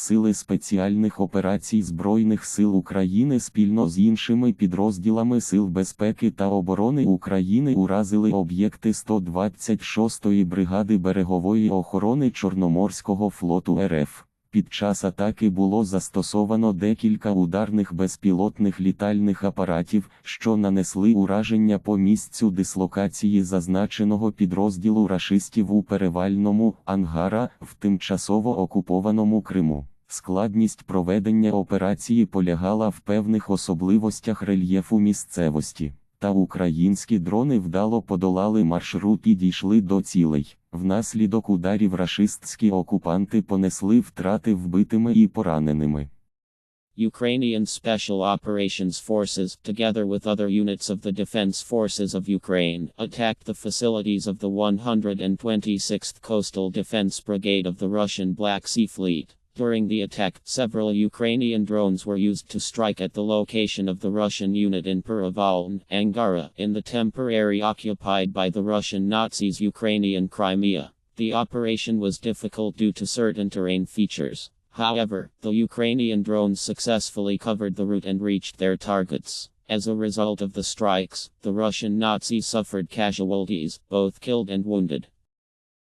Сили спеціальних операцій Збройних сил України спільно з іншими підрозділами Сил безпеки та оборони України уразили об'єкти 126-ї бригади берегової охорони Чорноморського флоту РФ. Під час атаки було застосовано декілька ударних безпілотних літальних апаратів, що нанесли ураження по місцю дислокації зазначеного підрозділу рашистів у перевальному Ангара в тимчасово окупованому Криму. Складність проведення операції полягала в певних особливостях рельєфу місцевості. Та українські дрони вдало подолали маршрут і дійшли до цілей. Внаслідок ударів рашистські окупанти понесли втрати вбитими і пораненими. Ukrainian Special Operations Forces, together with other units of the Defense Forces of Ukraine, attacked the facilities of the 126th Coastal Defense Brigade of the Russian Black Sea Fleet. During the attack, several Ukrainian drones were used to strike at the location of the Russian unit in Peravaln, Angara, in the temporary occupied by the Russian Nazis Ukrainian Crimea. The operation was difficult due to certain terrain features. However, the Ukrainian drones successfully covered the route and reached their targets. As a result of the strikes, the Russian Nazis suffered casualties, both killed and wounded.